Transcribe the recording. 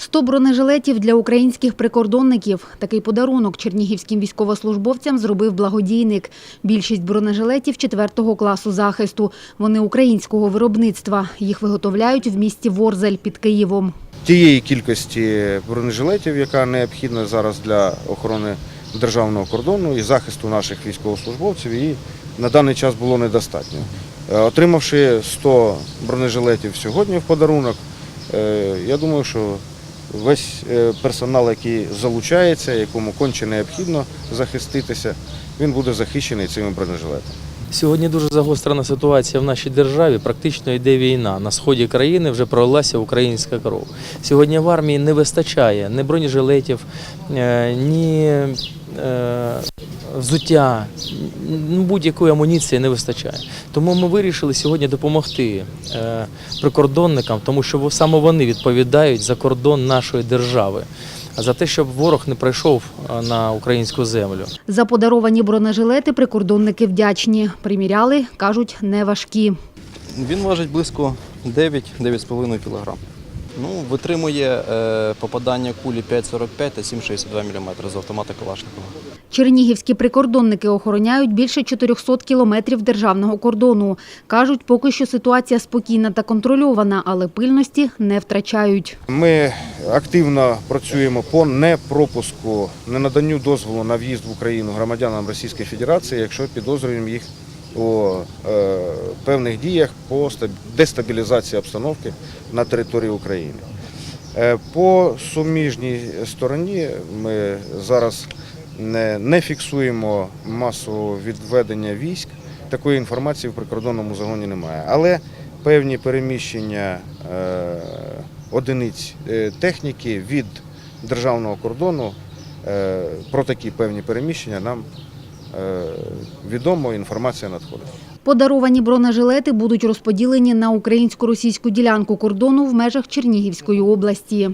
100 бронежилетів для українських прикордонників. Такий подарунок чернігівським військовослужбовцям зробив благодійник. Більшість бронежилетів 4 класу захисту. Вони українського виробництва. Їх виготовляють в місті Ворзель під Києвом. тієї кількості бронежилетів, яка необхідна зараз для охорони державного кордону і захисту наших військовослужбовців, її на даний час було недостатньо. Е, Отримавши 100 бронежилетів сьогодні в подарунок, е, я думаю, що весь е, персонал, який залучається, якому конче необхідно захиститися, він буде захищений цими бронежилетами. Сьогодні дуже загострена ситуація в нашій державі. Практично йде війна. На сході країни вже пролилася українська кров. Сьогодні в армії не вистачає ні бронежилетів, е, ні взуття, будь-якої амуніції не вистачає. Тому ми вирішили сьогодні допомогти е, прикордонникам, тому що саме вони відповідають за кордон нашої держави. За те, щоб ворог не прийшов е, на українську землю. За подаровані бронежилети прикордонники вдячні. Приміряли, кажуть, не важкі. Він важить близько 9-9,5 кг. Ну, витримує е, попадання кулі 5,45 та 7,62 мм з автомата Калашникова. Чернігівські прикордонники охороняють більше 400 кілометрів державного кордону. Кажуть, поки що ситуація спокійна та контрольована, але пильності не втрачають. Ми активно працюємо по непропуску, ненаданню дозволу на в'їзд в Україну громадянам Російської Федерації, якщо підозрюємо їх у е, певних діях по дестабілізації обстановки на території України. Е, По суміжній стороні ми зараз не, фіксуємо масового відведення військ. Такої інформації в прикордонному загоні немає. Але певні переміщення е, одиниць техніки від державного кордону про такі певні переміщення нам відомо, інформація надходить. Подаровані бронежилети будуть розподілені на українсько-російську ділянку кордону в межах Чернігівської області.